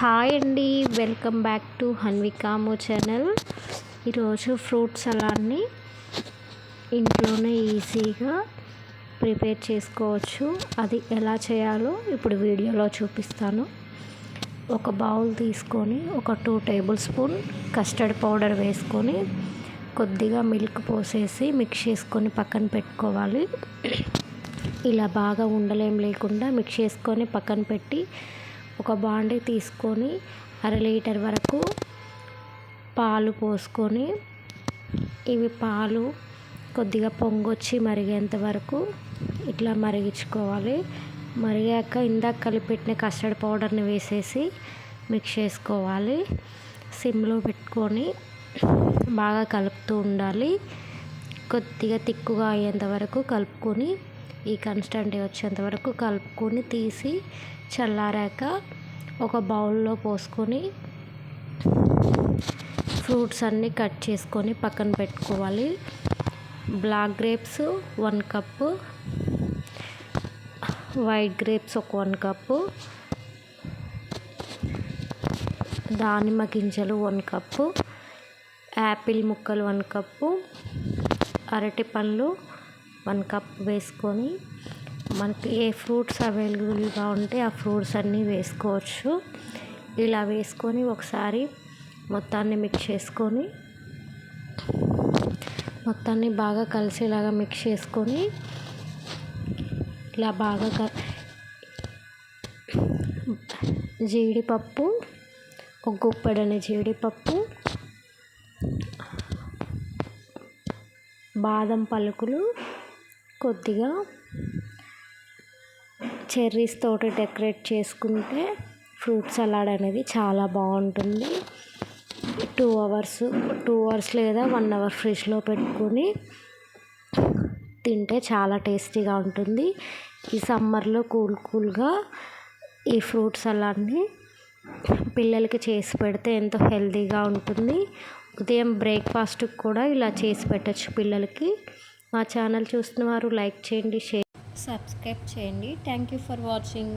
Hi అండి welcome back to హన్వికామో channel. ఈరోజు ఫ్రూట్ సలాడ్ని ఇంట్లోనే ఈజీగా ప్రిపేర్ చేసుకోవచ్చు. అది ఎలా చేయాలో ఇప్పుడు వీడియోలో చూపిస్తాను. ఒక బౌల్ తీసుకొని ఒక two table spoon custard powder వేసుకొని కొద్దిగా మిల్క్ పోసేసి మిక్స్ చేసుకొని పక్కన పెట్టుకోవాలి. ఇలా బాగా ఉండలేం లేకుండా మిక్స్ చేసుకొని పక్కన పెట్టి ఒక బాండీ తీసుకొని అర లీటర్ వరకు పాలు పోసుకొని ఇవి పాలు కొద్దిగా పొంగొచ్చి మరిగేంత వరకు ఇట్లా మరిగించుకోవాలి. మరిగాక ఇందాక కలిపెట్టిన కస్టర్డ్ పౌడర్ని వేసేసి మిక్స్ చేసుకోవాలి. సిమ్లో పెట్టుకొని బాగా కలుపుతూ ఉండాలి. కొద్దిగా తిక్కుగా అయ్యేంత వరకు కలుపుకొని ఈ కన్స్టెంటీ వచ్చేంత వరకు కలుపుకొని తీసి చల్లారాక ఒక బౌల్లో పోసుకొని ఫ్రూట్స్ అన్నీ కట్ చేసుకొని పక్కన పెట్టుకోవాలి. Black grapes one cup white grapes ఒక వన్ కప్పు దానిమ్మ గింజలు వన్ కప్పు యాపిల్ ముక్కలు వన్ కప్పు అరటి పండ్లు వన్ కప్ వేసుకొని మనకి ఏ ఫ్రూట్స్ అవైలబుల్గా ఉంటే ఆ ఫ్రూట్స్ అన్నీ వేసుకోవచ్చు. ఇలా వేసుకొని ఒకసారి మొత్తాన్ని మిక్స్ చేసుకొని మొత్తాన్ని బాగా కలిసేలాగా మిక్స్ చేసుకొని ఇలా బాగా క జీడిపప్పు ఒక గుప్పెడని జీడిపప్పు బాదం పలుకులు కొద్దిగా చెర్రీస్ తోటి డెకరేట్ చేసుకుంటే ఫ్రూట్ సలాడ్ అనేది చాలా బాగుంటుంది. టూ అవర్స్ టూ అవర్స్ లేదా వన్ అవర్ ఫ్రిడ్జ్లో పెట్టుకొని తింటే చాలా టేస్టీగా ఉంటుంది. ఈ సమ్మర్లో కూల్ కూల్గా ఈ ఫ్రూట్ సలాడ్ని పిల్లలకి చేసి పెడితే ఎంతో హెల్తీగా ఉంటుంది. ఉదయం బ్రేక్ఫాస్ట్కి కూడా ఇలా చేసి పెట్టచ్చు పిల్లలకి. మా ఛానల్ చూస్తున్న వారు లైక్ చేయండి షేర్ సబ్స్క్రైబ్ చేయండి. Thank you for watching